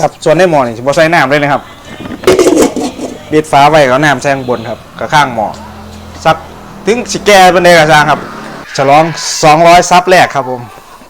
ครับส่วนในหม้อนี่บ่ใส่น้ำเลยนะครับปิดฟ้าไว้ก็น้ำใส่ข้างบนครับกับข้างหม้อสักถึงสิแก่เป็นเดกระซางครับ ฉลอง 200 ซับแรกครับผม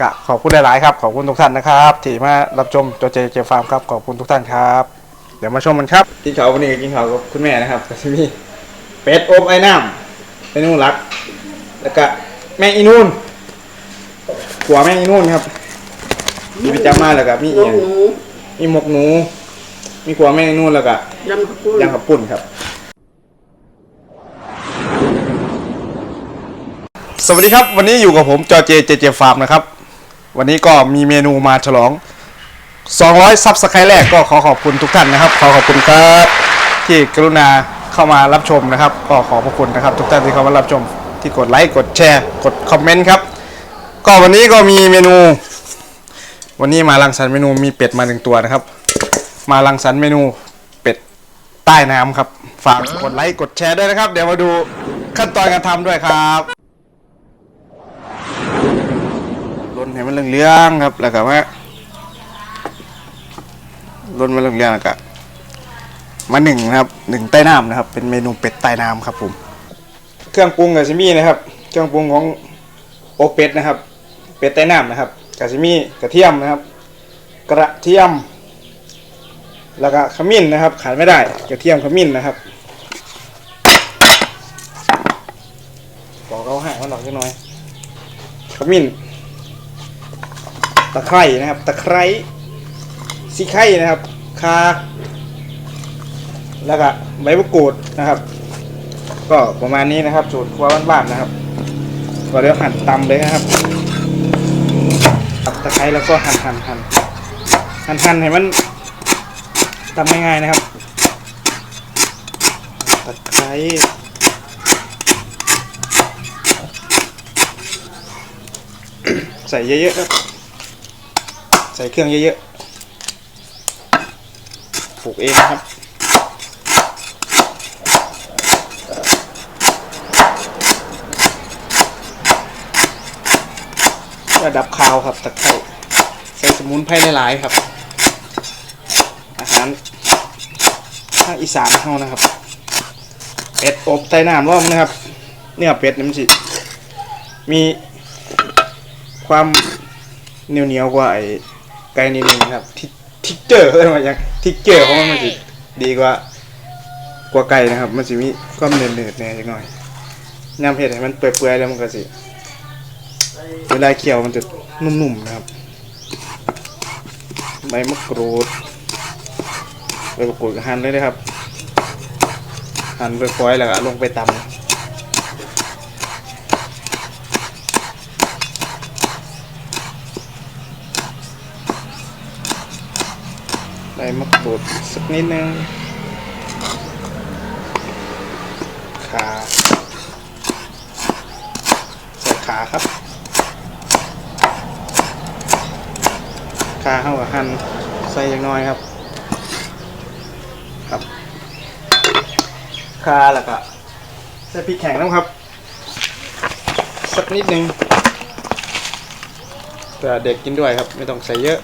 กะขอบคุณหลาย ๆ ครับ ขอบคุณทุกท่านนะครับ ที่มารับชมโจเจเจฟาร์มครับ ขอบคุณทุกท่านครับ เดี๋ยวมาชมกันครับกินข้าววันนี้กินข้าวกับคุณแม่นะครับก็จะมีเป็ดอบไอ้น้ำเป็นนู่นรัก แล้วก็แม่อีนูนหัวแม่อีนูนครับมีประจำมาแล้วก็มีนอีก มีหมกหนู มีขัวแม่นู่นแล้วก็ยำข้าวปุ้นยำขับปุ่นครับ สวัสดีครับ วันนี้อยู่กับผมจอเจเจเจฟาร์มนะครับ วันนี้ก็มีเมนูมาฉลอง 200ซับสไครต์แรกก็ขอขอบคุณทุกท่านนะครับ ขอขอบคุณครับที่กรุณาเข้ามารับชมนะครับ ก็ขอบพระคุณนะครับ ทุกท่านที่เข้ามารับชมที่กดไลค์กดแชร์ กดคอมเมนต์ครับ ก็วันนี้ก็มีเมนู วันนี้มาลังสรรค์เมนูมีเป็ดมาหนึ่งตัวนะครับ มาลังสรรค์เมนูเป็ดใต้น้ำครับ ฝากกดไลค์กดแชร์ด้วยนะครับ เดี๋ยวมาดูขั้นตอนการทำด้วยครับลนให้มันเหลืองๆครับแล้วก็ว่าลนมันเหลืองๆแล้วก็มาหนึ่งนะครับหนึ่งใต้น้ำนะครับ เป็นเมนูเป็ดใต้น้ำครับผมเครื่องปรุงกับซิมี่นะครับ เครื่องปรุงของโอเป็ดนะครับ เป็ดใต้น้ำนะครับ กาซิมีกระเทียมนะครับ กระเทียม แล้วก็ขมิ้นนะครับ ขาดไม่ได้กระเทียมขมิ้นนะครับบอกเขาห่างมันหน่อยนิดหน่อยขมิ้นตะไคร่นะครับ ตะไคร้สีไข่นะครับคาแล้วก็ใบมะกรูดนะครับ ก็ประมาณนี้นะครับสูตรครัวบ้านๆนะครับก็เดี๋ยวหั่นตำเลยนะครับ ตับตะไคร้แล้วก็หั่นหั่นหั่นหั่นหั่นให้มันทำง่ายๆนะครับตะไคร้ใส่เยอะๆครับ ใส่เครื่องเยอะๆปลูกเองนะครับ ระดับคาวครับตะไคร้ใส่สมุนไพรหลายๆครับ อาหารภาคอีสานเฮานะครับเป็ดอบใต้น้ำร่อมนะครับ เนื้อเป็ดนี่มันสิมีความเหนียวเหนียวกว่าไอ้ไก่นิดนึงครับทิทิกเจอร์เรียกว่าอย่างทิกเจอร์ของมันมันสิดีกว่ากว่าไก่นะครับ มันสิมีความเนืดๆแหน่จักหน่อยยำเผ็ดให้มันเปื่อยๆแล้วมันก็สิ เวลาเคี่ยวมันจะนุ่มๆนะครับ ใบมะกรูดไปประกวดหั่นเลยนะครับ หั่นไปปล่อยๆแล้วก็ลงไปตำใบมะกรูดสักนิดนึงขาใส่ขาครับ ขาเข้ากับหั่นใส่อย่างน้อยครับ ครับคาแล้วก็ใส่พริกแข็งนะครับ สักนิดนึงเพื่อเด็กกินด้วยครับ ไม่ต้องใส่เยอะ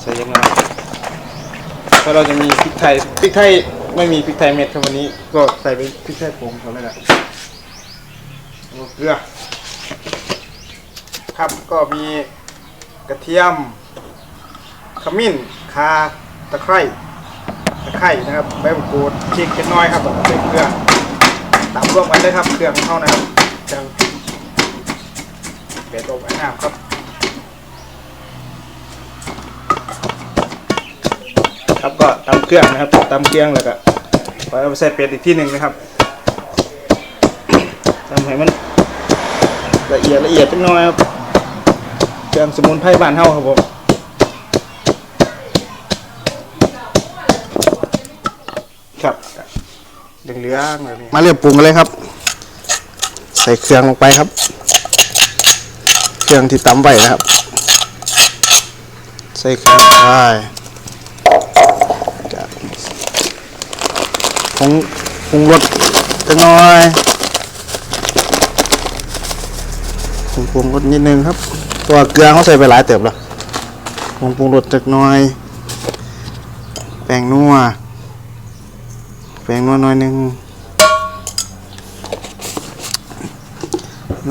ใส่ยังไงเพราะเราจะมีพริกไทยพริกไทยไม่มีพริกไทยเม็ดครับวันนี้ ก็ใส่เป็นพริกไทยผงเขาเลยแหละแล้วก็เกลือ ครับก็มีกระเทียม ขมิ้นข่าตะไคร้ตะไคร่นะครับใบมะกรูดพริกเล็กน้อยครับผมเกลือตามรวมกันเลยครับเครื่องของเขานะครับจังเป็ดอบไอ้น้ำครับครับก็ตำเครื่องนะครับตำเครื่องแล้วก็พอเอาไปใส่เป็ดอีกที่หนึ่งนะครับทำให้มันละเอียดละเอียดจังน้อยครับเครื่องสมุนไพรบ้านเฮาครับผม ครับ เหลืองๆแบบนี้มาเรียบปรุงกันเลยครับ ใส่เครื่องลงไปครับ เครื่องที่ตำไว้นะครับ ใส่เครื่องไปจะปรุงปรุงรสจังน้อยปรุงปรุงรสนิดนึงครับ ตัวเกลือเขาใส่ไปหลายเติบแล้วปรุงปรุงรสจักน้อย แป้งนัว แป้งนัวหน่อยหนึง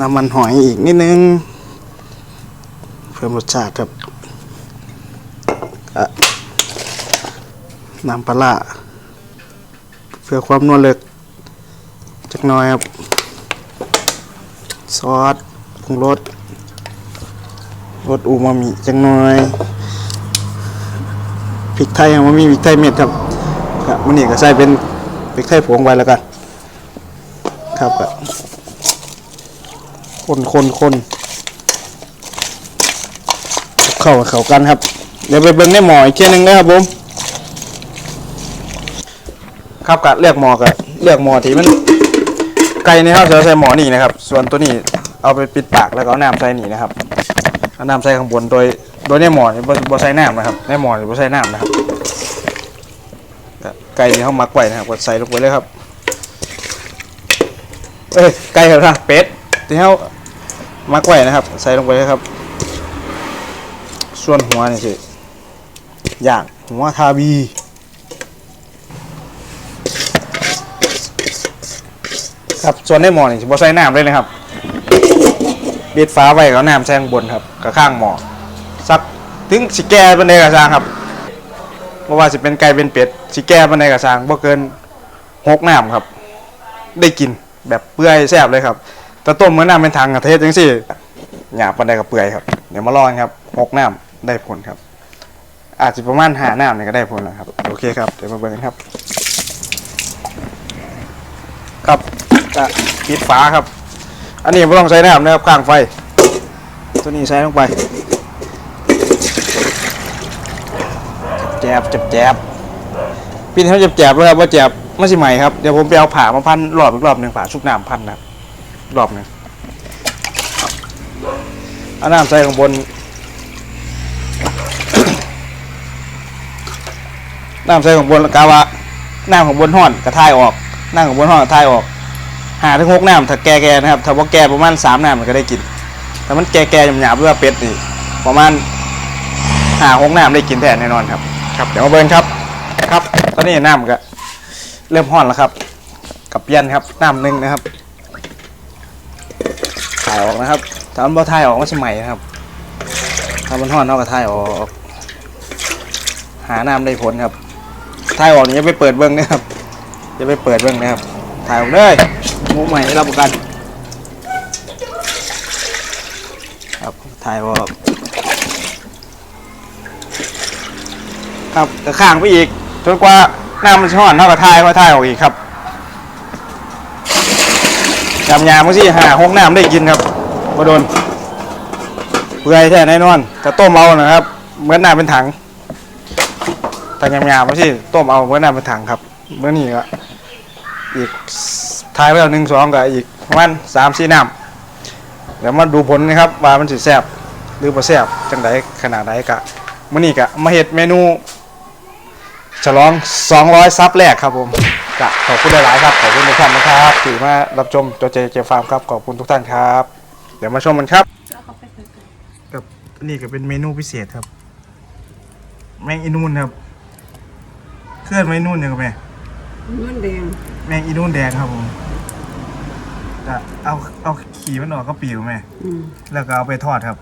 น้ำมันหอยอีกนิดนึง เพิ่มรสชาติครับอะน้ำปลาเพื่อความนัวเลิกจักน่อยครับ ซอสปรุงรสรสอูมามิจังน่อยพริกไทยมันมีพริกไทยเม็ดครับมันนี่ก็ใส่เป็น พริกไทยผงไว้แล้วกัน ครับก็คนคนคนเข้ากับเข้ากันครับ เดี๋ยวไปเบิ่งในหมออีกเทียหนึงนะครับผมครับก็เลือกหมอก็เลือกหมอที่มันไก่นี่ครับจะใส่หมอนี่นะครับ ส่วนตัวนี้เอาไปปิดปากแล้วก็เอาน้ำใส่นี่นะครับเอาน้ำใส่ข้างบนโดยโดยในหมอนี่บ่ใส่น้ำนะครับในหมอนี่บ่ใส่น้ำนะครับ ไก่ที่เขามักไว้นะครับก็ใส่ลงไปเลยครับเอ้ยไก่เหรอครับเป็ดที่เขามักไว้นะครับ ใส่ลงไปเลยครับ ส่วนหัวนี่สิอย่างหัวทาบีครับส่วนในหม้อนี่สิบ่ใส่น้ำเลยนะครับปิดฟ้าไว้ก็เอาน้ำแช่ข้างบนครับกับข้างหม้อสักถึงสิแก่เป็นใดกระซางครับ เพราะว่าสิเป็นไก่เป็นเป็ดสิแก่เป็นใดกระซางบ่เกินหกน้ำครับ ได้กินแบบเปื่อยแซ่บเลยครับแต่ต้มเมื่อนน้ำเป็นทางกระเทศจังซี่หยาบเป็นใดกับเปื่อยครับ เดี๋ยวมาลองครับหกน้ำได้ผลครับ อาจจะประมาณหาน้ำนี่ยก็ได้ผลแล้วครับ โอเคครับ เดี๋ยวมาเบิ่งกันครับ ครับจะปิดฝาครับ อันนี้ไม่ต้องใช้น้ำนะครับข้างไฟ ตัวนี้ใส่ลงไป แจบแจบแจบปิดให้แจบแจบเลยครับว่าแจบไม่ใช่ใหม่ครับเดี๋ยวผมไปเอาผ่ามาพันรอบอีกรอบหนึ่งผ่าชุบน้ำพันนะครับรอบหนึ่งเอาน้ำใส่ข้างบนน้ำใส่ข้างบนแล้วกาวะน้ำข้างบนห่อนกระทายออกน้ำข้างบนห่อนกระทายออกหาถึงหกน้ำถ้าแก่ๆนะครับถ้าว่าแก่ประมาณสามน้ำมันก็ได้กินถ้ามันแก่ๆหยาบๆหรือว่าเป็ดนี่ประมาณหาหกน้ำได้กินแทนแน่นอนครับ ครับเดี๋ยวมาเบิ่งครับครับ ตอนนี้น้ำก็เริ่มห้อนแล้วครับ กับเปลี่ยนครับน้ำหนึ่งนะครับถ่ายออกนะครับถ้ามันบ่ถ่ายออกก็จะใหม่นะครับถ้ามันห้อนเราก็ถ่ายออก หาน้ำได้ผลครับถ่ายออกนี่อย่าไปเปิดเบิ้งนะครับอย่าไปเปิดเบิ้งนะครับถ่ายออกเลยหมูใหม่ได้รับประกัน ครับถ่ายออก ครับแต่ข้างไปอีกจนกว่าน้ำมันช้อนเท่ากับถ่ายว่าถ่ายออกอีกครับยำยามสิหาหกน้ำได้กินครับมาโดนเปื่อยแท้แน่นอนแต่ต้มเอานะครับ เหมือนน้ำเป็นถังแต่ยำยามสิต้มเอาเหมือนน้ำเป็นถังครับเมื่อนี้ก็อีกทายไว้แล้วหนึ่งสองกับอีกประมาณสามสี่น้ำเดี๋ยวมาดูผลนะครับว่ามันสิแซ่บหรือบ่แซ่บจังไดขนาดใดกะมื้อนี้กะมาเฮ็ดเมนู ฉลอง 200 ซับแรกครับผมกะขอบคุณหลาย ๆ ครับ ขอบคุณทุกท่านนะครับที่มารับชมตัวเจเจฟาร์มครับ ขอบคุณทุกท่านครับ เดี๋ยวมาชมกันครับกับนี่ก็เป็นเมนูพิเศษครับ แมงอีนูนครับ เคลื่อนแมงอีนูนเนี่ยครับแม่มันแดง แมงอีนูนแดงครับผมจะเอาเอาขี่มันออกก็ปิวแม่อืมแล้วก็เอาไปทอดครับ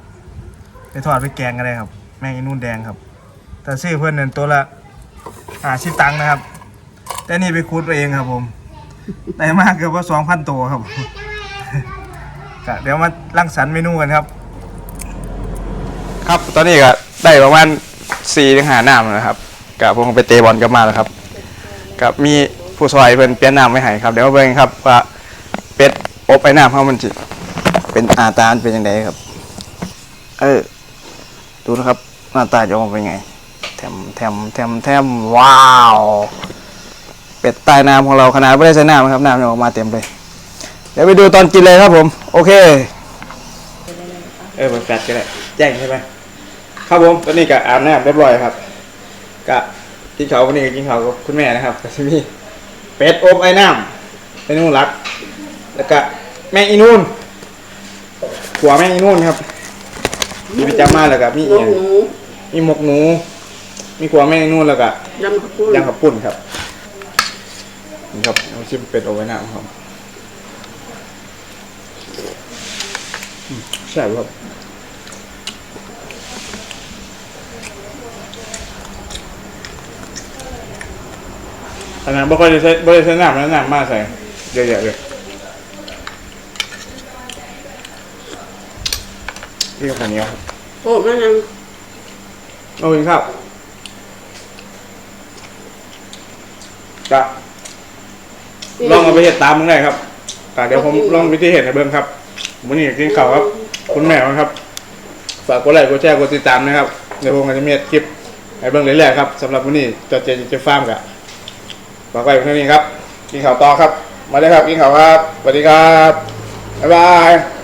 ไปทอดไปแกงก็ได้ครับ แมงอีนูนแดงครับ แต่ซื้อเพื่อนเนี่ยตัวละ หาชิตังค์นะครับ แต่นี่ไปคูดไปเองครับผมได้มากเกือบว่าสองพันตัวครับก็เดี๋ยวมารังสรรเมนูกันครับ ครับตอนนี้ก็ได้ประมาณสี่ถึงหาน้ำนะครับกับผมไปเตะบอลกลับมาแล้วครับกับมีผู้ซอยเพิ่นเปลี่ยนน้ำไม่ให้ครับเดี๋ยวมาเบิ่งครับว่าเป็ดอบไอ้น้ำเขามันจิเป็นอาตาเป็นยังไงครับ เออดูนะครับหน้าตาจะออกมาเป็นไง แถมแถมแถมแถมว้าว เป็ดใต้น้ำของเราขนาดไม่ได้ใส่น้ำนะครับน้ำยังออกมาเต็มเลย เดี๋ยวไปดูตอนกินเลยครับผม โอเค เออเปิดแฟลชก็ได้แจ้งใช่ไหมครับผมตอนนี้ก็อาบน้ำเรียบร้อยครับก็กินข้าววันนี้ก็กินข้าวกับคุณแม่นะครับก็จะมีเป็ดอบไอ้น้ำเป็นนูนรัก แล้วก็แมงอีนูนหัวแมงอีนูนครับมีประจำมาแล้วก็มีหอีมูกหมูมีหมกหนู มีมีกวางแม่งนู่นแล้วก็ยำข้าวปุ้นย่างขับปุ่นครับ นี่ครับเอาชิมเป็ดเอาไว้หน้าครับอืมใช่ครับอันนั้นไม่ค่อยได้ใช้ไม่ได้ใช้น้ำแล้วน้ำมากใส่เยอะๆเลยนี่ก็แค่นี้ครับโอ้แม่ยังโอ้ยครับ จะลองเอาไปเห็ดตามมึงได้ครับแต่เดี๋ยวผมลองวิธีเห็ดให้เบิ่งครับวันนี้อยากกินข้าวครับ คุณแม่ครับ ฝากกดไลค์กดแชร์กดติดตามนะครับเดี๋ยวผมก็จะมีคลิปให้เบิ่งเรื่อยๆครับสำหรับวันนี้จอเจเจฟาร์มกับฝากไว้เท่านี้ครับ กินข้าวต่อครับ มาเลยครับกินข้าวครับสวัสดีครับบ๊ายบาย